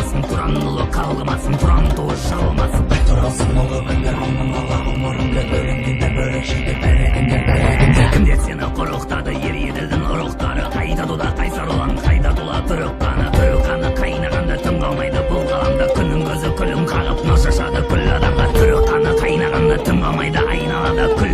қалмасын құран ұлы қалғымасын тұран туы шалмасын бір ұлы өмір оның ұлы ғұмырыңды бөлінгенде бөлешіңді бірігінде бірігінде кімдер сені құрықтады ер еділдің ұрықтары қайда дуда қайсар ұлан қайда тула түрік қаны? Түрік қаны қайнағанда түн қалмайды бұл ғаламда күннің көзі күлім қағып нұр шашады күллі адамға. Түрік қаны қайнағанда түн қалмайды айналада күл